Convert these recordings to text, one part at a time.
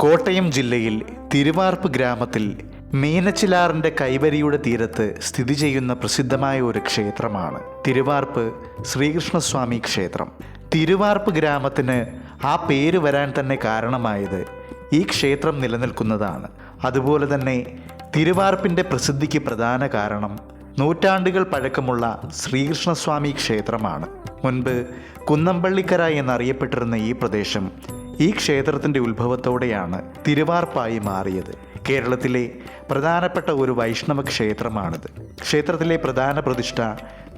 കോട്ടയം ജില്ലയിൽ തിരുവാർപ്പ് ഗ്രാമത്തിൽ മീനച്ചിലാറിന്റെ കൈവരിയുടെ തീരത്ത് സ്ഥിതി ചെയ്യുന്ന പ്രസിദ്ധമായ ഒരു ക്ഷേത്രമാണ് തിരുവാർപ്പ് ശ്രീകൃഷ്ണസ്വാമി ക്ഷേത്രം. തിരുവാർപ്പ് ഗ്രാമത്തിന് ആ പേര് വരാൻ തന്നെ കാരണമായത് ഈ ക്ഷേത്രം നിലനിൽക്കുന്നതാണ്. അതുപോലെ തന്നെ തിരുവാർപ്പിന്റെ പ്രസിദ്ധിക്ക് പ്രധാന കാരണം നൂറ്റാണ്ടുകൾ പഴക്കമുള്ള ശ്രീകൃഷ്ണസ്വാമി ക്ഷേത്രമാണ്. മുൻപ് കുന്നമ്പള്ളിക്കര എന്നറിയപ്പെട്ടിരുന്ന ഈ പ്രദേശം ഈ ക്ഷേത്രത്തിന്റെ ഉത്ഭവത്തോടെയാണ് തിരുവാർപ്പായി മാറിയത്. കേരളത്തിലെ പ്രധാനപ്പെട്ട ഒരു വൈഷ്ണവ ക്ഷേത്രമാണിത്. ക്ഷേത്രത്തിലെ പ്രധാന പ്രതിഷ്ഠ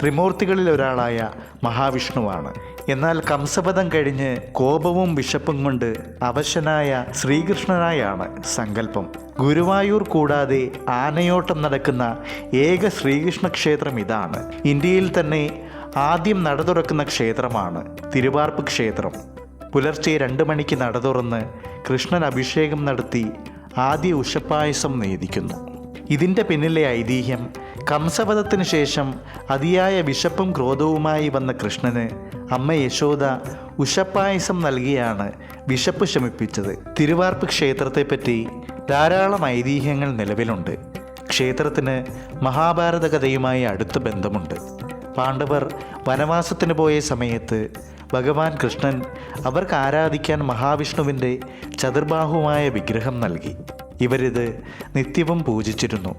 ത്രിമൂർത്തികളിൽ ഒരാളായ മഹാവിഷ്ണുവാണ്. എന്നാൽ കംസപദം കഴിഞ്ഞ് കോപവും വിശപ്പും കൊണ്ട് അവശനായ ശ്രീകൃഷ്ണനായാണ് സങ്കല്പം. ഗുരുവായൂർ കൂടാതെ ആനയോട്ടം നടക്കുന്ന ഏക ശ്രീകൃഷ്ണ ക്ഷേത്രം ഇതാണ്. ഇന്ത്യയിൽ തന്നെ ആദ്യം നട തുറക്കുന്ന ക്ഷേത്രമാണ് തിരുവാർപ്പ് ക്ഷേത്രം. പുലർച്ചെ രണ്ട് മണിക്ക് നട തുറന്ന് കൃഷ്ണൻ അഭിഷേകം നടത്തി ആദ്യ ഉഷപ്പായസം നേദിക്കുന്നു. ഇതിന്റെ പിന്നിലെ ഐതിഹ്യം കംസവധത്തിന് ശേഷം അതിയായ വിശപ്പും ക്രോധവുമായി വന്ന കൃഷ്ണന് അമ്മ യശോദ ഉഷപ്പായസം നൽകിയാണ് വിശപ്പ് ശമിപ്പിച്ചത്. തിരുവാർപ്പ് ക്ഷേത്രത്തെപ്പറ്റി ധാരാളം ഐതിഹ്യങ്ങൾ നിലവിലുണ്ട്. ക്ഷേത്രത്തിന് മഹാഭാരത കഥയുമായി അടുത്ത ബന്ധമുണ്ട്. പാണ്ഡവർ വനവാസത്തിന് പോയ സമയത്ത് ഭഗവാൻ കൃഷ്ണൻ അവർക്ക് ആരാധിക്കാൻ മഹാവിഷ്ണുവിന്റെ ചതുർബാഹുവായ വിഗ്രഹം നൽകി. ഇവരിത് നിത്യവും പൂജിച്ചിരുന്നു.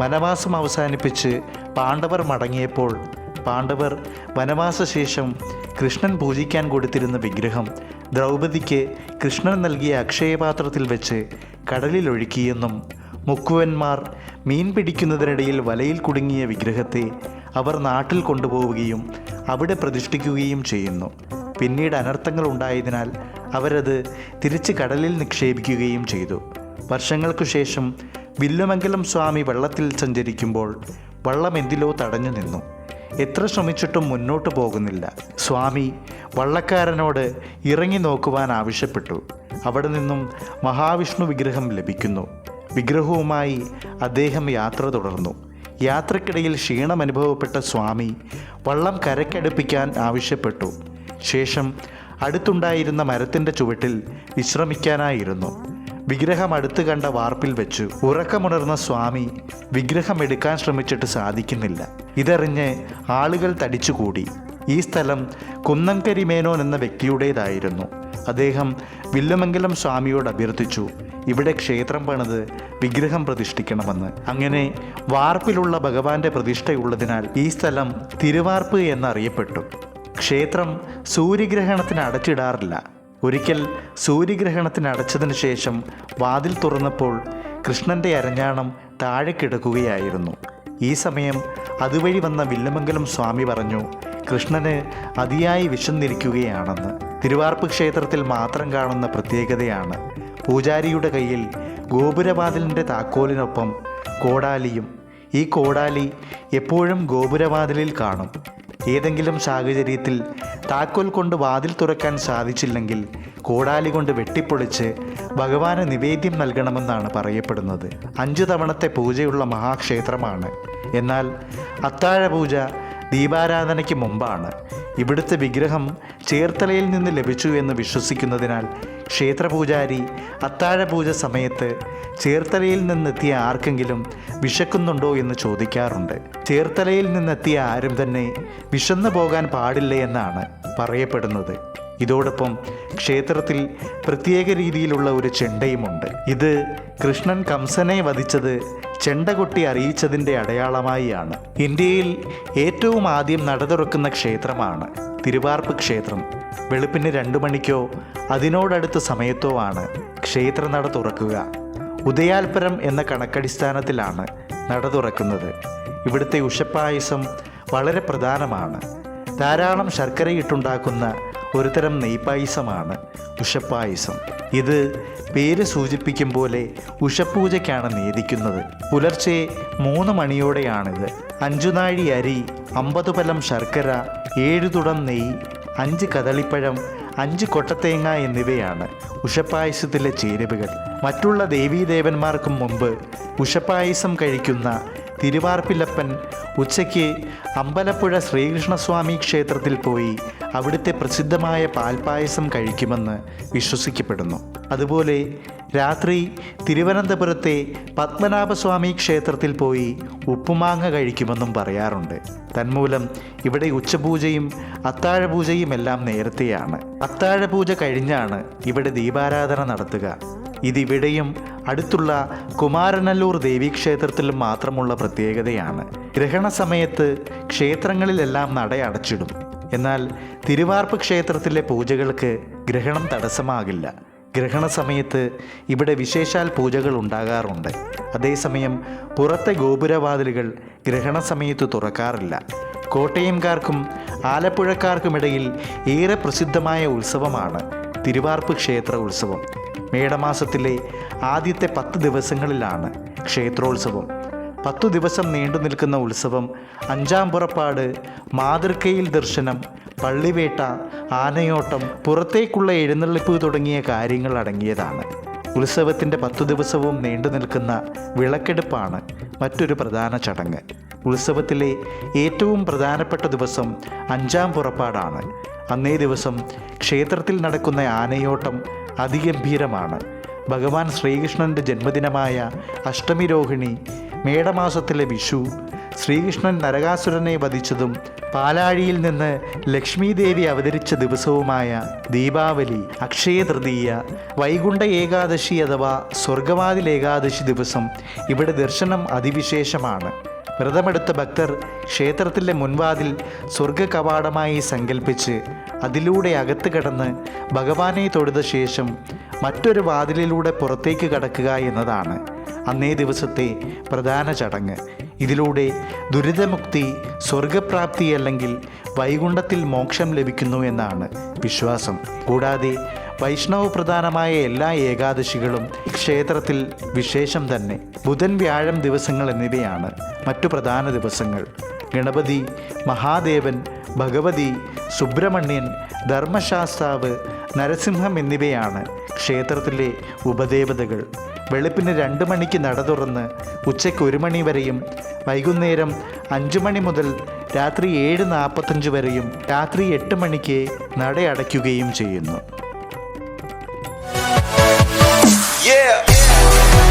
വനവാസം അവസാനിപ്പിച്ച് പാണ്ഡവർ മടങ്ങിയപ്പോൾ പാണ്ഡവർ വനവാസശേഷം കൃഷ്ണൻ പൂജിക്കാൻ കൊടുത്തിരുന്ന വിഗ്രഹം ദ്രൗപദിക്ക് കൃഷ്ണൻ നൽകിയ അക്ഷയപാത്രത്തിൽ വെച്ച് കടലിലൊഴുക്കിയെന്നും മുക്കുവന്മാർ മീൻ പിടിക്കുന്നതിനിടയിൽ വലയിൽ കുടുങ്ങിയ വിഗ്രഹത്തെ അവർ നാട്ടിൽ കൊണ്ടുപോവുകയും അവിടെ പ്രതിഷ്ഠിക്കുകയും ചെയ്യുന്നു. പിന്നീട് അനർത്ഥങ്ങൾ ഉണ്ടായതിനാൽ അവരത് തിരിച്ച് കടലിൽ നിക്ഷേപിക്കുകയും ചെയ്തു. വർഷങ്ങൾക്കു ശേഷം വില്ലുമംഗലം സ്വാമി വെള്ളത്തിൽ സഞ്ചരിക്കുമ്പോൾ വള്ളം എന്തിലോ തടഞ്ഞു നിന്നു. എത്ര ശ്രമിച്ചിട്ടും മുന്നോട്ട് പോകുന്നില്ല. സ്വാമി വള്ളക്കാരനോട് ഇറങ്ങി നോക്കുവാൻ ആവശ്യപ്പെട്ടു. അവിടെ നിന്നും മഹാവിഷ്ണു വിഗ്രഹം ലഭിക്കുന്നു. വിഗ്രഹവുമായി അദ്ദേഹം യാത്ര തുടർന്നു. യാത്രക്കിടയിൽ ക്ഷീണം അനുഭവപ്പെട്ട സ്വാമി വള്ളം കരക്കടുപ്പിക്കാൻ ആവശ്യപ്പെട്ടു. ശേഷം അടുത്തുണ്ടായിരുന്ന മരത്തിന്റെ ചുവട്ടിൽ വിശ്രമിക്കാനായിരുന്നു. വിഗ്രഹം അടുത്ത് കണ്ട വാർപ്പിൽ വെച്ചു. ഉറക്കമുണർന്ന സ്വാമി വിഗ്രഹം എടുക്കാൻ ശ്രമിച്ചിട്ട് സാധിക്കുന്നില്ല. ഇതറിഞ്ഞ് ആളുകൾ തടിച്ചുകൂടി. ഈ സ്ഥലം കുന്നംകരി മേനോൻ എന്ന വ്യക്തിയുടേതായിരുന്നു. അദ്ദേഹം വില്ലുമംഗലം സ്വാമിയോട് അഭ്യർത്ഥിച്ചു ഇവിടെ ക്ഷേത്രം പണിത് വിഗ്രഹം പ്രതിഷ്ഠിക്കണമെന്ന്. അങ്ങനെ വാർപ്പിലുള്ള ഭഗവാന്റെ പ്രതിഷ്ഠയുള്ളതിനാൽ ഈ സ്ഥലം തിരുവാർപ്പ് എന്നറിയപ്പെട്ടു. ക്ഷേത്രം സൂര്യഗ്രഹണത്തിന് അടച്ചിടാറില്ല. ഒരിക്കൽ സൂര്യഗ്രഹണത്തിന് അടച്ചതിന് ശേഷം വാതിൽ തുറന്നപ്പോൾ കൃഷ്ണന്റെ അരഞ്ഞാണം താഴെ കിടക്കുകയായിരുന്നു. ഈ സമയം അതുവഴി വന്ന വില്ലമംഗലം സ്വാമി പറഞ്ഞു കൃഷ്ണന് അതിയായി വിശന്നിരിക്കുകയാണെന്ന്. തിരുവാർപ്പ് ക്ഷേത്രത്തിൽ മാത്രം കാണുന്ന പ്രത്യേകതയാണ്. പൂജാരിയുടെ കയ്യിൽ ഗോപുരവാതിലിന്റെ താക്കോലിനൊപ്പം കോടാലിയും ഈ കോടാലി എപ്പോഴും ഗോപുരവാതിലിൽ കാണും. ഏതെങ്കിലും സാഹചര്യത്തിൽ താക്കോൽ കൊണ്ട് വാതിൽ തുറക്കാൻ സാധിച്ചില്ലെങ്കിൽ കോടാലി കൊണ്ട് വെട്ടിപ്പൊളിച്ച് ഭഗവാന് നിവേദ്യം നൽകണമെന്നാണ് പറയപ്പെടുന്നത്. അഞ്ചു തവണത്തെ പൂജയുള്ള മഹാക്ഷേത്രമാണ്. എന്നാൽ അത്താഴ പൂജ ദീപാരാധനയ്ക്ക് മുമ്പാണ്. ഇവിടുത്തെ വിഗ്രഹം ചേർത്തലയിൽ നിന്ന് ലഭിച്ചു എന്ന് വിശ്വസിക്കുന്നതിനാൽ ക്ഷേത്രപൂജാരി അത്താഴപൂജ സമയത്ത് ചേർത്തലയിൽ നിന്നെത്തിയ ആർക്കെങ്കിലും വിശക്കുന്നുണ്ടോ എന്ന് ചോദിക്കാറുണ്ട്. ചേർത്തലയിൽ നിന്നെത്തിയ ആരും തന്നെ വിശന്നു പോകാൻ പാടില്ല എന്നാണ് പറയപ്പെടുന്നത്. ഇതോടൊപ്പം ക്ഷേത്രത്തിൽ പ്രത്യേക രീതിയിലുള്ള ഒരു ചെണ്ടയുമുണ്ട്. ഇത് കൃഷ്ണൻ കംസനെ വധിച്ചത് ചെണ്ട കൊട്ടി അറിയിച്ചതിന്റെ അടയാളമായിയാണ് ഇന്ത്യയിൽ ഏറ്റവും ആദ്യം നടതുറക്കുന്ന ക്ഷേത്രമാണ് തിരുവാർപ്പ് ക്ഷേത്രം. വെളുപ്പിന് രണ്ടു മണിക്കോ അതിനോടടുത്ത സമയത്തോ ആണ് ക്ഷേത്രനട തുറക്കുക. ഉദയാൽപരം എന്ന കണക്കടിസ്ഥാനത്തിലാണ് നട തുറക്കുന്നത്. ഇവിടുത്തെ ഉഷപ്പായസം വളരെ പ്രധാനമാണ്. ധാരാളം ശർക്കരയിട്ടുണ്ടാക്കുന്ന ഒരുതരം നെയ്പായസമാണ് ഉഷപ്പായസം. ഇത് പേര് സൂചിപ്പിക്കും പോലെ ഉഷപ്പൂജയ്ക്കാണ് നേദിക്കുന്നത്. പുലർച്ചെ മൂന്ന് മണിയോടെയാണിത്. അഞ്ചുനാഴി അരി അമ്പത് പലം ശർക്കര ഏഴു തുടം നെയ്യ് അഞ്ച് കദളിപ്പഴം അഞ്ച് കൊട്ടത്തേങ്ങ എന്നിവയാണ് ഉഷപ്പായസത്തിലെ ചേരുവകൾ. മറ്റുള്ള ദേവീദേവന്മാർക്കും മുമ്പ് ഉഷപ്പായസം കഴിക്കുന്ന തിരുവാർപ്പിലപ്പൻ ഉച്ചയ്ക്ക് അമ്പലപ്പുഴ ശ്രീകൃഷ്ണസ്വാമി ക്ഷേത്രത്തിൽ പോയി അവിടുത്തെ പ്രസിദ്ധമായ പാൽപായസം കഴിക്കുമെന്ന് വിശ്വസിക്കപ്പെടുന്നു. അതുപോലെ രാത്രി തിരുവനന്തപുരത്തെ പത്മനാഭസ്വാമി ക്ഷേത്രത്തിൽ പോയി ഉപ്പുമാങ്ങ കഴിക്കുമെന്നും പറയാറുണ്ട്. തന്മൂലം ഇവിടെ ഉച്ചപൂജയും അത്താഴപൂജയും എല്ലാം നേരത്തെയാണ്. അത്താഴപൂജ കഴിഞ്ഞാണ് ഇവിടെ ദീപാരാധന നടത്തുക. ഇതിവിടെയും അടുത്തുള്ള കുമാരനല്ലൂർ ദേവീക്ഷേത്രത്തിലും മാത്രമുള്ള പ്രത്യേകതയാണ്. ഗ്രഹണ സമയത്ത് ക്ഷേത്രങ്ങളിലെല്ലാം നട അടച്ചിടും. എന്നാൽ തിരുവാർപ്പ് ക്ഷേത്രത്തിലെ പൂജകൾക്ക് ഗ്രഹണം തടസ്സമാകില്ല. ഗ്രഹണ സമയത്ത് ഇവിടെ വിശേഷാൽ പൂജകൾ ഉണ്ടാകാറുണ്ട്. അതേസമയം പുറത്തെ ഗോപുരവാതിലുകൾ ഗ്രഹണ സമയത്ത് തുറക്കാറില്ല. കോട്ടയംകാർക്കും ആലപ്പുഴക്കാർക്കുമിടയിൽ ഏറെ പ്രസിദ്ധമായ ഉത്സവമാണ് തിരുവാർപ്പ് ക്ഷേത്ര ഉത്സവം. മേടമാസത്തിലെ ആദ്യത്തെ പത്ത് ദിവസങ്ങളിലാണ് ക്ഷേത്രോത്സവം. പത്തു ദിവസം നീണ്ടു നിൽക്കുന്ന ഉത്സവം അഞ്ചാം പുറപ്പാട് മാതൃക്കയിൽ ദർശനം പള്ളിവേട്ട ആനയോട്ടം പുറത്തേക്കുള്ള എഴുന്നള്ളിപ്പ് തുടങ്ങിയ കാര്യങ്ങൾ അടങ്ങിയതാണ്. ഉത്സവത്തിന്റെ പത്തു ദിവസവും നീണ്ടു നിൽക്കുന്ന വിളക്കെടുപ്പാണ് മറ്റൊരു പ്രധാന ചടങ്ങ്. ഉത്സവത്തിലെ ഏറ്റവും പ്രധാനപ്പെട്ട ദിവസം അഞ്ചാം പുറപ്പാടാണ്. അന്നേ ദിവസം ക്ഷേത്രത്തിൽ നടക്കുന്ന ആനയോട്ടം അതിഗംഭീരമാണ്. ഭഗവാൻ ശ്രീകൃഷ്ണന്റെ ജന്മദിനമായ അഷ്ടമി രോഹിണി മേടമാസത്തിലെ വിഷു ശ്രീകൃഷ്ണൻ നരകാസുരനെ വധിച്ചതും പാലാഴിയിൽ നിന്ന് ലക്ഷ്മീദേവി അവതരിച്ച ദിവസവുമായ ദീപാവലി അക്ഷയ തൃതീയ വൈകുണ്ഠ ഏകാദശി അഥവാ സ്വർഗവാതിൽ ഏകാദശി ദിവസം ഇവിടെ ദർശനം അതിവിശേഷമാണ്. വ്രതമെടുത്ത ഭക്തർ ക്ഷേത്രത്തിലെ മുൻവാതിൽ സ്വർഗ കവാടമായി സങ്കല്പിച്ച് അതിലൂടെ അകത്ത് കടന്ന് ഭഗവാനെ തൊഴുത ശേഷം മറ്റൊരു വാതിലിലൂടെ പുറത്തേക്ക് കടക്കുക എന്നതാണ് അന്നേ ദിവസത്തെ പ്രധാന ചടങ്ങ്. ഇതിലൂടെ ദുരിതമുക്തി സ്വർഗപ്രാപ്തി അല്ലെങ്കിൽ വൈകുണ്ഠത്തിൽ മോക്ഷം ലഭിക്കുന്നു എന്നാണ് വിശ്വാസം. കൂടാതെ വൈഷ്ണവ പ്രധാനമായ എല്ലാ ഏകാദശികളും ക്ഷേത്രത്തിൽ വിശേഷം തന്നെ. ബുധൻ വ്യാഴം ദിവസങ്ങൾ എന്നിവയാണ് മറ്റു പ്രധാന ദിവസങ്ങൾ. ഗണപതി മഹാദേവൻ ഭഗവതി സുബ്രഹ്മണ്യൻ ധർമ്മശാസ്താവ് നരസിംഹം എന്നിവയാണ് ക്ഷേത്രത്തിലെ ഉപദേവതകൾ. വെളുപ്പിന് രണ്ട് മണിക്ക് നട തുറന്ന് ഉച്ചയ്ക്ക് ഒരു മണി വരെയും വൈകുന്നേരം അഞ്ച് മണി മുതൽ രാത്രി ഏഴ് നാൽപ്പത്തഞ്ച് വരെയും രാത്രി എട്ട് മണിക്ക് നട അടയ്ക്കുകയും ചെയ്യുന്നു. Yeah. yeah.